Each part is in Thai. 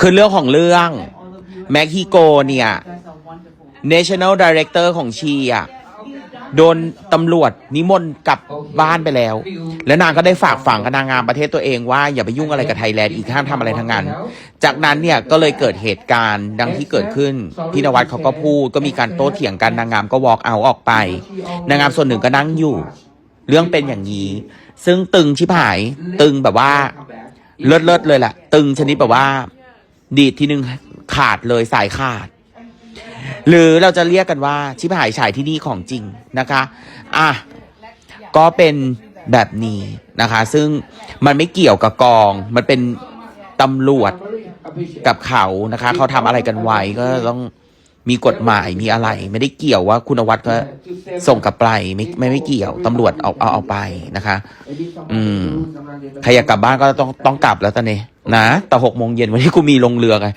คือเรื่องของเรื่อง แม็กฮิโกเนี่ย National Director ของชีอะ โดนตำรวจนิมนต์กลับบ้านไปแล้ว แล้วนางก็ได้ฝากฝังกับนางงามประเทศตัวเองว่าอย่าไปยุ่งอะไรกับไทยแลนด์อีกห้ามทำอะไรทั้งนั้น จากนั้นเนี่ยก็เลยเกิดเหตุการณ์ดังที่เกิดขึ้น พี่นวัดเขาก็พูดก็มีการโต้เถียงกันนางงามก็วอล์กเอาออกไป นางงามส่วนหนึ่งก็นั่งอยู่ เรื่องเป็นอย่างนี้ ซึ่งตึงชิบหาย ตึงแบบว่าเลิศเลิศเลยแหละตึงชนิดแบบว่า ดีดทีนึงขาดเลยสายขาด หรือเราจะเรียกกันว่าชิบหายฉายที่นี่ของจริงนะคะอะก็เป็นแบบนี้นะคะ ซึ่งมันไม่เกี่ยวกับกอง มันเป็นตำรวจกับเขานะคะ เขาทำอะไรกันไว้ก็ต้องมีกฎหมายมีอะไร ไม่ได้เกี่ยวว่าคุณวัฒน์ก็ส่งกลับไปไม่ไม่ไม่เกี่ยวตำรวจเอาเอาเอาไปนะคะ อืมใครอยากกลับบ้านก็ต้องต้องกลับแล้วตอนนี้ นะแต่หกโมงเย็นวันนี้กูมีลงเรือไง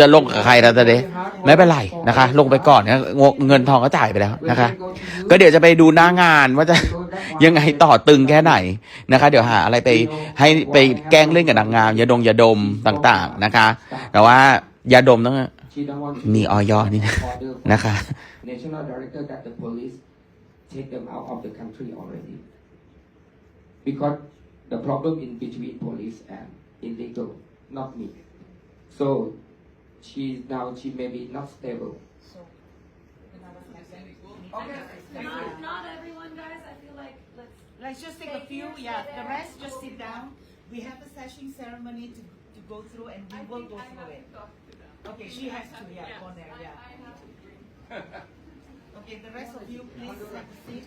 จะลงกับใครแล้วตอนนี้ไม่เป็นไรนะคะ ลงไปก่อนนะงเงินทองก็จ่ายไปแล้วนะคะ ก็เดี๋ยวจะไปดูหน้างานว่าจะยังไงต่อตึงแค่ไหนนะคะ เดี๋ยวหาอะไรไปให้ไปแกล้งเล่นกับนางงามยาดงยาดมต่าง ๆนะคะ แต่ว่ายาดมต้องมีออยนี่นะนะคะ National Director that the police take them out of the country already. Because the problem in between police and illegal, not me. So she now she may be not stable. Not, not everyone, guys. I feel like let's. Let's just take a few, yeah, the rest just sit down. We have a seshing ceremony to, to go through and we will go through it. Okay, she has to, yeah, go there, yeah. Okay, the rest of you, please have a seat.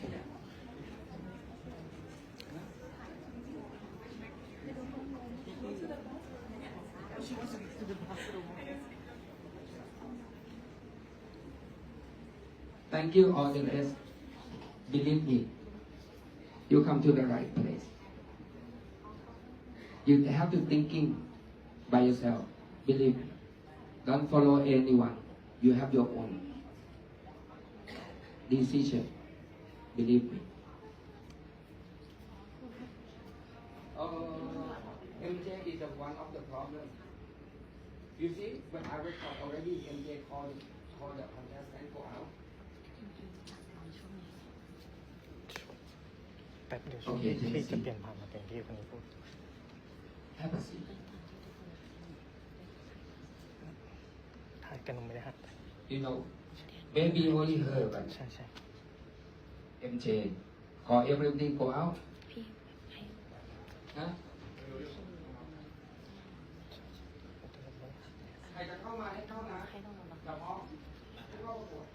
She wants to get to the bathroom. Thank you, all the rest. Believe me, you come to the right place. You have to thinking by yourself. Believe me. Don't follow anyone. You have your own decision. Believe me. Uh, MJ is one of the problems. You see, when I record already, MJ called called the contestant go out. ป๊บเดียวโอเคพี่เจพี่สซี่จะเปลี่ยนผ่านมาเป็นที่คนนี้พูด Have a seat. ถ่ายกันไม่ได้หัด You know, maybe only her, but ใช่ใช่ MJ, call everything go out. ฮะใครจะเข้ามาให้เข้านะเฉพาะผู้เข้าประกวด